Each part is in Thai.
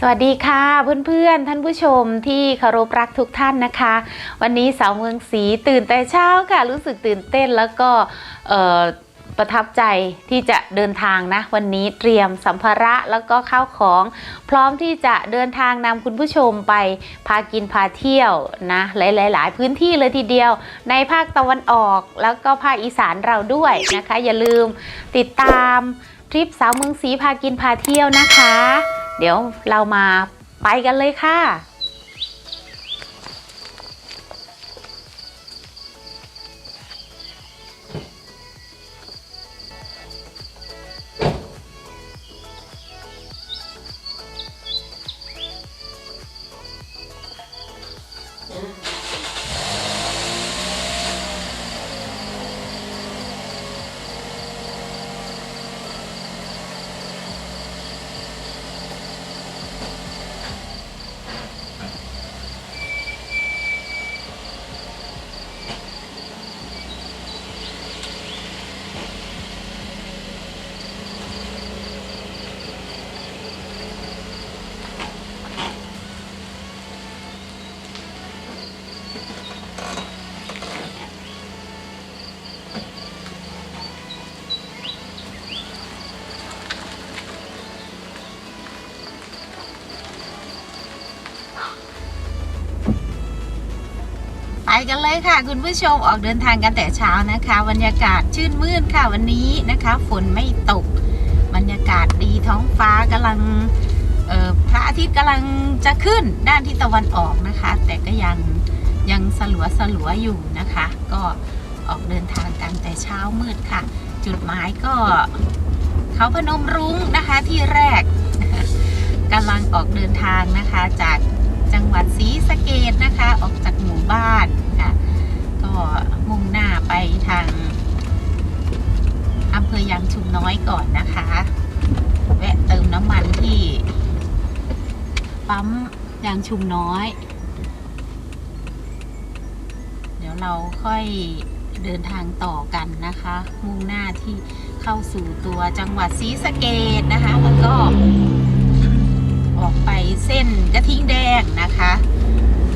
สวัสดีค่ะเพื่อนๆท่านผู้ชมที่เคารพรักทุกท่านนะคะ วันนี้สาวเมืองศรีตื่นแต่เช้าค่ะ รู้สึกตื่นเต้นแล้วก็ประทับใจที่จะเดินทางนะ วันนี้เตรียมสัมภาระแล้วก็ข้าวของ พร้อมที่จะเดินทางนำคุณผู้ชมไปพากินพาเที่ยวนะหลายๆ พื้นที่เลยทีเดียว ในภาคตะวันออกแล้วก็ภาคอีสานเราด้วยนะคะ อย่าลืมติดตามทริปสาวเมืองศรีพากินพาเที่ยวนะคะ เดี๋ยวเรามาไปกันเลยค่ะ กันเลยค่ะ คุณผู้ชมออกเดินทางกันแต่เช้านะคะบรรยากาศชื่นมื่นค่ะวันนี้นะคะ ฝนไม่ตก บรรยากาศดีท้องฟ้ากำลังพระอาทิตย์กำลังจะขึ้นด้านทิศตะวันออกนะคะ แต่ก็ยังยังสลัวสลัวอยู่นะคะ ก็ออกเดินทางกันแต่เช้ามืดค่ะ จุดหมายก็เขาพนมรุ้งนะคะที่แรกกำลังออกเดินทางนะคะจากจังหวัดศรีสะเกดนะคะ ออกจากหมู่บ้าน ค่ะ ก็มุ่งหน้าไปทางอำเภอยางชุมน้อยก่อนนะคะ แวะเติมน้ำมันที่ปั๊มยางชุมน้อย เดี๋ยวเราค่อยเดินทางต่อกันนะคะ มุ่งหน้าที่เข้าสู่ตัวจังหวัดศรีสะเกดนะคะ แล้วก็ ออกไปเส้นกระทิงแดงนะคะ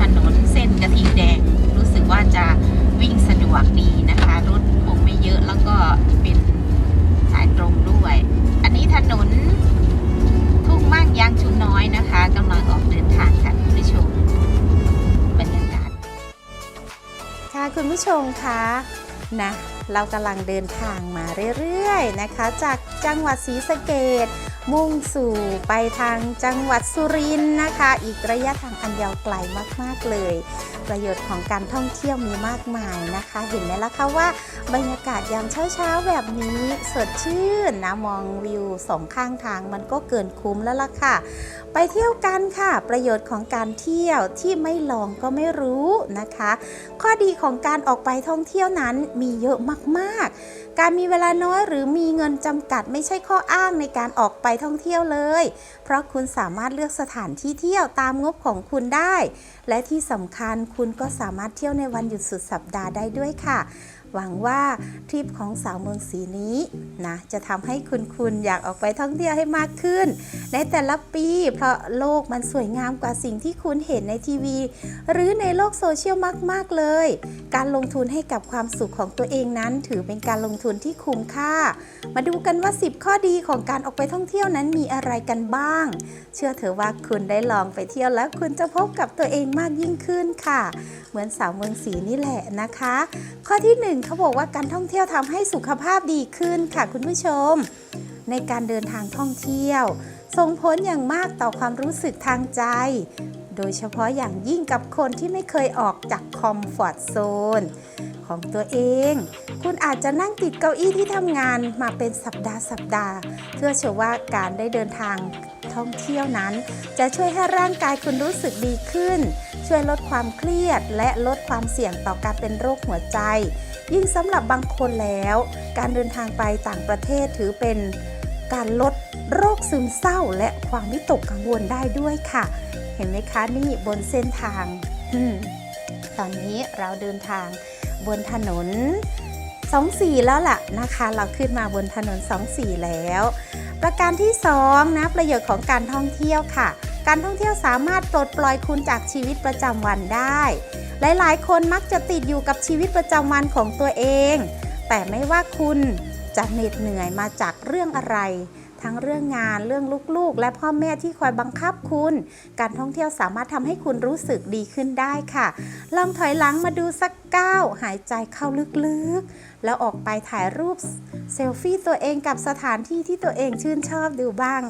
ถนนเส้นกระทิงแดง นะเรากำลังเดินทางมาเรื่อยๆนะคะ จากจังหวัดศรีสะเกดมุ่งสู่ไปทางจังหวัดสุรินทร์นะคะ อีกระยะทางอันยาวไกลมากๆเลยประโยชน์ของการท่องเที่ยวมีมากมายนะคะ เห็นไหมล่ะคะว่าบรรยากาศยามเช้าๆแบบนี้สดชื่นนะมองวิวสองข้างทางมันก็เกินคุ้มแล้วล่ะค่ะ ไปเที่ยวกันค่ะ ประโยชน์ของการเที่ยวที่ไม่ลองก็ไม่รู้นะคะ ข้อดีของการออกไปท่องเที่ยวนั้นมีเยอะมากๆ การมีเวลาน้อยหรือมีเงินจำกัดไม่ใช่ข้ออ้างในการออกไปท่องเที่ยวเลย เพราะคุณสามารถเลือกสถานที่เที่ยวตามงบของคุณได้และที่สำคัญคุณก็สามารถเที่ยวในวันหยุดสุดสัปดาห์ได้ด้วยค่ะ หวังว่าทริปของสาวเมืองศรีนี้นะจะทำให้คุณคุณอยากออกไปท่องเที่ยวให้มากขึ้น ในแต่ละปีเพราะโลกมันสวยงามกว่าสิ่งที่คุณเห็นในทีวี หรือในโลกโซเชียลมาก ๆ เลย การลงทุนให้กับความสุขของตัวเองนั้น ถือเป็นการลงทุนที่คุ้มค่า มาดูกันว่า 10 ข้อดีของการออกไปท่องเที่ยวนั้นมีอะไรกันบ้าง เชื่อเถอะว่าคุณได้ลองไปเที่ยวแล้วคุณจะพบกับตัวเองมากยิ่งขึ้นค่ะ เหมือนสาวเมืองศรีนี่แหละนะคะ ข้อที่หนึ่งเขาบอกว่าการท่องเที่ยวทำให้สุขภาพดีขึ้นค่ะคุณผู้ชม ในการเดินทางท่องเที่ยว ส่งผลอย่างมากต่อความรู้สึกทางใจ โดยเฉพาะอย่างยิ่งกับคนที่ไม่เคยออกจากคอมฟอร์ทโซนของตัวเอง คุณอาจจะนั่งติดเก้าอี้ที่ทำงานมาเป็นสัปดาห์สัปดาห์ เพื่อเชื่อว่าการได้เดินทางท่องเที่ยวนั้น จะช่วยให้ร่างกายคุณรู้สึกดีขึ้น ช่วยลดความเครียดและลดความเสี่ยงต่อการเป็นโรคหัวใจ ยิ่งสำหรับบางคนแล้ว การเดินทางไปต่างประเทศถือเป็นการลดโรคซึมเศร้าและความวิตกกังวลได้ด้วยค่ะ เห็นไหมคะนี่บนเส้นทางตอนนี้เราเดินทางบนถนน24แล้วล่ะนะคะ เราขึ้นมาบนถนน24แล้ว ประการที่2นะประโยชน์ของการท่องเที่ยวค่ะ การท่องเที่ยวสามารถปลดปล่อยคุณจากชีวิตประจำวันได้หลายๆ คนมักจะติดอยู่กับชีวิตประจำวันของตัวเอง แต่ไม่ว่าคุณจะเหน็ดเหนื่อยมาจากเรื่องอะไร ทั้งเรื่องงานเรื่องลูกๆ และพ่อแม่ที่คอยบังคับคุณ การท่องเที่ยวสามารถทำให้คุณรู้สึกดีขึ้นได้ค่ะ ลองถอยหลังมาดูสักก้าวหายใจเข้าลึกๆ แล้วออกไปถ่ายรูปเซลฟี่ตัวเองกับสถานที่ที่ตัวเองชื่นชอบดูบ้าง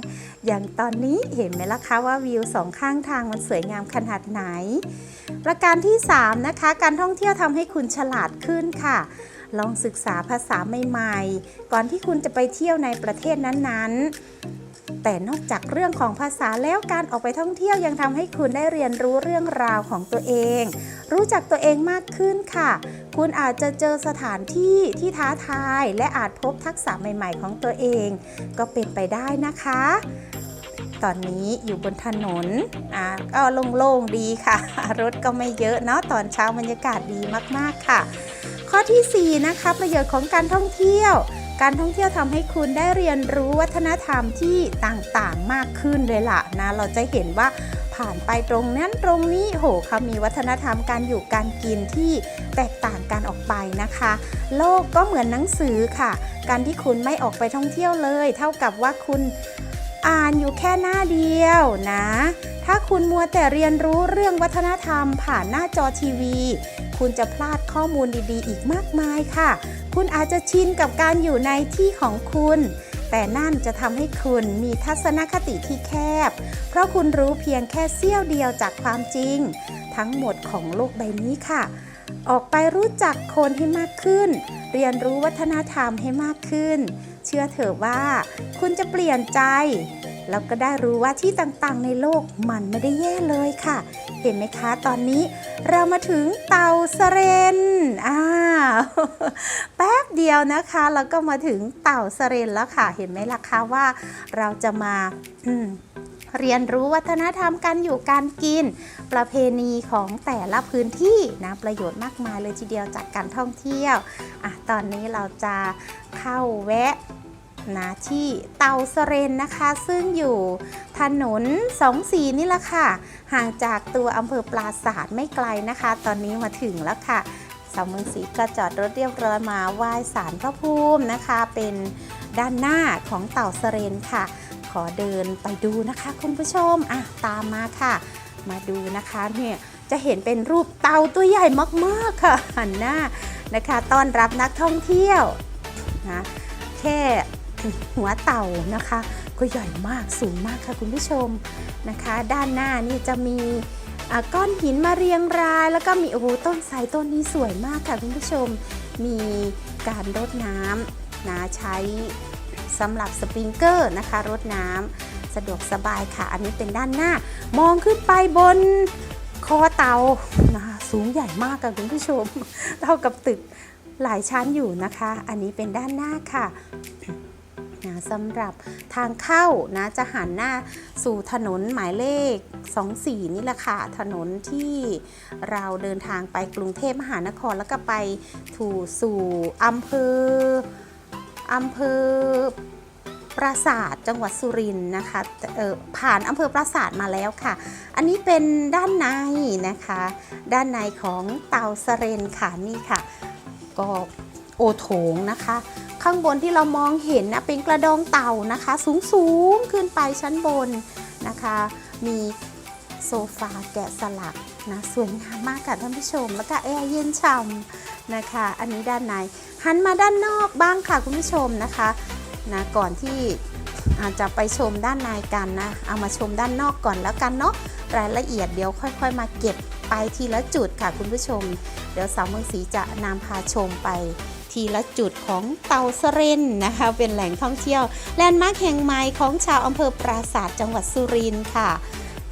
อย่างตอนนี้เห็นไหมล่ะคะว่าวิวสองข้างทางมันสวยงามขนาดไหน ประการที่ 3 นะคะ การท่องเที่ยวทำให้คุณฉลาดขึ้นค่ะ ลองศึกษาภาษาใหม่ๆ ก่อนที่คุณจะไปเที่ยวในประเทศนั้นๆ แต่นอกจากเรื่องของภาษาแล้วการออกไปท่องเที่ยวยังทำให้คุณได้เรียนรู้เรื่องราวของตัวเอง รู้จักตัวเองมากขึ้นค่ะ คุณอาจจะเจอสถานที่ที่ท้าทาย และอาจพบทักษะใหม่ ๆ ของตัวเอง ก็เป็นไปได้นะคะ ตอนนี้อยู่บนถนนอะก็โล่งๆดีค่ะ รถก็ไม่เยอะเนาะตอนเช้าบรรยากาศดีมากๆค่ะ ข้อทีสี่4 นะคะ ประโยชน์ของการท่องเที่ยวการท่องเที่ยวทำให้คุณได้เรียนรู้วัฒนธรรมที่ต่างๆมากขึ้นเลยล่ะนะ เราจะเห็นว่าผ่านไปตรงนั้นตรงนี้โหเขามีวัฒนธรรมการอยู่การกินที่แตกต่างกันออกไปนะคะ โลกก็เหมือนหนังสือค่ะ การที่คุณไม่ออกไปท่องเที่ยวเลย เท่ากับว่าคุณ อ่านอยู่แค่หน้าเดียวนะ ถ้าคุณมัวแต่เรียนรู้เรื่องวัฒนธรรมผ่านหน้าจอทีวี คุณจะพลาดข้อมูลดีๆ อีกมากมายค่ะ คุณอาจจะชินกับการอยู่ในที่ของคุณ แต่นั่นจะทำให้คุณมีทัศนคติที่แคบ เพราะคุณรู้เพียงแค่เสี้ยวเดียวจากความจริง ทั้งหมดของโลกใบนี้ค่ะ ออกไปรู้จักคนให้มากขึ้น เรียนรู้วัฒนธรรมให้มากขึ้น เชื่อเถอะว่า คุณจะเปลี่ยนใจ แล้วก็ได้รู้ว่าที่ต่างๆ ในโลกมันไม่ได้แย่เลยค่ะ เห็นไหมคะตอนนี้เรามาถึงเต่าสเรนอ่าแป๊บเดียวนะคะแล้วก็มาถึงเต่าสเรนแล้วค่ะ เห็นไหมล่ะคะว่าเราจะมาอืม เรียนรู้วัฒนธรรมการอยู่การกิน ประเพณีของแต่ละพื้นที่นะประโยชน์มากมายเลยทีเดียวจากการท่องเที่ยวอะตอนนี้เราจะเข้าแวะนะที่เตาสเรนนะคะ ซึ่งอยู่ถนนสองสีนี่แหละค่ะ ห่างจากตัวอำเภอปราศาสตร์ไม่ไกลนะคะ ตอนนี้มาถึงแล้วค่ะสาวเมืองศรีก็จอดรถเรียบร้อยมาไหว้ศาลพระภูมินะคะ เป็นด้านหน้าของเต่าสเรนค่ะ อเดินไปดูนะคะคุณผู้ชมอะตามมาค่ะ มาดูนะคะเนี่ยจะเห็นเป็นรูปเต่าตัวใหญ่มากๆค่ะหันหน้านะคะต้อนรับนักท่องเที่ยวนะแค่หัวเต่านะคะ ก็ใหญ่มากสูงมากค่ะคุณผู้ชมนะคะ ด้านหน้านี่จะมีก้อนหินมาเรียงราย แล้วก็มีโอ้โหต้นไทรต้นนี้สวยมากค่ะคุณผู้ชมมีการรดน้ำนะใช้ สำหรับสปริงเกอร์นะคะรดน้ำสะดวกสบายค่ะ อันนี้เป็นด้านหน้ามองขึ้นไปบนคอเตานะคะสูงใหญ่มากค่ะคุณผู้ชมเท่ากับตึกหลายชั้นอยู่นะคะ อันนี้เป็นด้านหน้าค่ะนะสำหรับทางเข้านะจะหันหน้าสู่ถนนหมายเลข 24 นี่แหละค่ะ ถนนที่เราเดินทางไปกรุงเทพมหานครแล้วก็ไปถูสู่อำเภอ อำเภอปราสาทจังหวัดสุรินทร์นะคะออผ่านอำเภอปราสาทมาแล้วค่ะ อันนี้เป็นด้านในนะคะ ด้านในของเตาสเรนค่ะนี่ค่ะ ก็โอโถงนะคะ ข้างบนที่เรามองเห็นนะเป็นกระดองเต่านะคะ สูงสูงๆขึ้นไปชั้นบนนะคะ มีโซฟาแกะสลักนะสวยงามมากค่ะท่านผู้ชม แล้วก็แอร์เย็นฉ่ำ นะคะ อันนี้ด้านในหันมาด้านนอกบ้างค่ะคุณผู้ชมนะคะนะก่อนที่อาจจะไปชมด้านในกันนะ เอามาชมด้านนอกก่อนแล้วกันเนาะรายละเอียดเดี๋ยวค่อย ๆ มาเก็บไปทีละจุดค่ะคุณผู้ชม เดี๋ยวสาวเมืองศรีจะนำพาชมไปทีละจุดของเตาสเรนนะคะ เป็นแหล่งท่องเที่ยวแลนด์มาร์คแห่งใหม่ของชาวอำเภอปราสาทจังหวัดสุรินทร์ค่ะ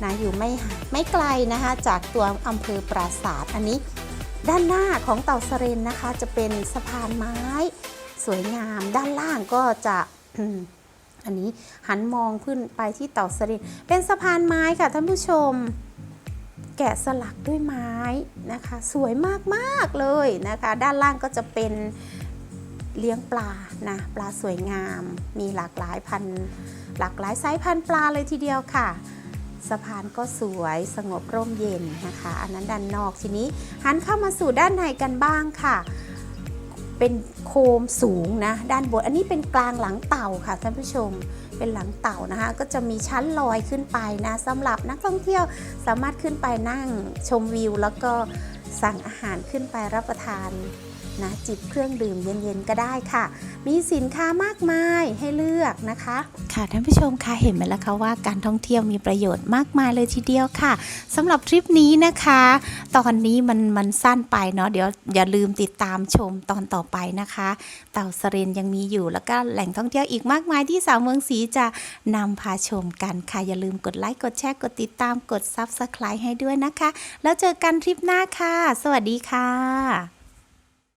นะอยู่ไม่ไม่ไกลนะคะ จากตัวอำเภอปราสาทอันนี้ ด้านหน้าของเต่าสเรนนะคะ จะเป็นสะพานไม้ สวยงาม ด้านล่างก็จะอันนี้หันมองขึ้นไปที่เต่าสเรนเป็นสะพานไม้ค่ะท่านผู้ชม แกะสลักด้วยไม้นะคะ สวยมากๆเลยนะคะ ด้านล่างก็จะเป็นเลี้ยงปลานะปลาสวยงาม มีหลากหลายพันหลากหลายไซส์พันปลาเลยทีเดียวค่ะ สะพานก็สวยสงบร่มเย็นนะคะ อันนั้นด้านนอกทีนี้หันเข้ามาสู่ด้านในกันบ้างค่ะ เป็นโคมสูงนะด้านบน อันนี้เป็นกลางหลังเต่าค่ะท่านผู้ชมเป็นหลังเต่านะคะ ก็จะมีชั้นลอยขึ้นไปนะสำหรับนักท่องเที่ยวสามารถขึ้นไปนั่งชมวิว แล้วก็สั่งอาหารขึ้นไปรับประทาน นะจิบเครื่องดื่มเย็นๆก็ได้ค่ะ มีสินค้ามากมายให้เลือกนะคะ ค่ะท่านผู้ชมคะเห็นไหมล่ะคะว่าการท่องเที่ยวมีประโยชน์มากมายเลยทีเดียวค่ะสำหรับทริปนี้นะคะ ตอนนี้มันมันสั้นไปเนาะเดี๋ยวอย่าลืมติดตามชมตอนต่อไปนะคะ เต่าสเรนยังมีอยู่แล้วก็แหล่งท่องเที่ยวอีกมากมายที่สาวเมืองศรีจะนำพาชมกันค่ะ อย่าลืมกดไลค์กดแชร์กดติดตามกด Subscribe ให้ด้วยนะคะ แล้วเจอกันทริปหน้าค่ะ สวัสดีค่ะ